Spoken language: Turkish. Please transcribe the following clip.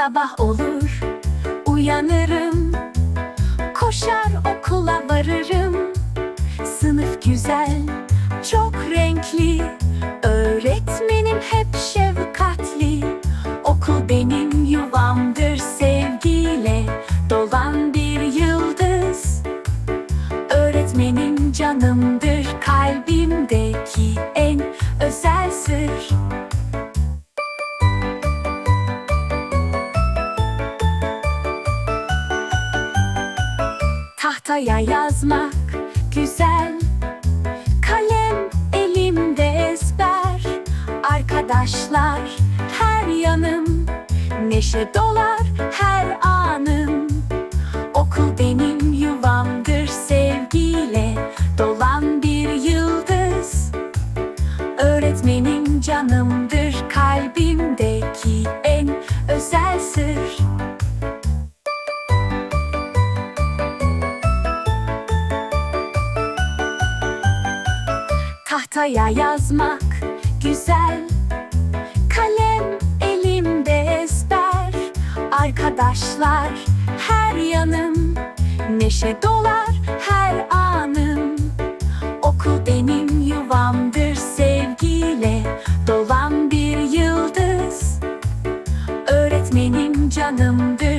sabah olur. Uyanırım Koşar okula varırım. Sınıf güzel Çok renkli Tahtaya yazmak güzel. Kalem elimde ezber. Arkadaşlar her yanım. Neşe dolar her anım. Okul benim yuvamdır sevgiyle Dolan bir yıldız. Öğretmenim canımdır kalbimdeki Tahtaya yazmak güzel. Kalem elimde ezber. Arkadaşlar her yanım. Neşe dolar her anım. Okul benim yuvamdır sevgiyle Dolan bir yıldız. Öğretmenim canımdır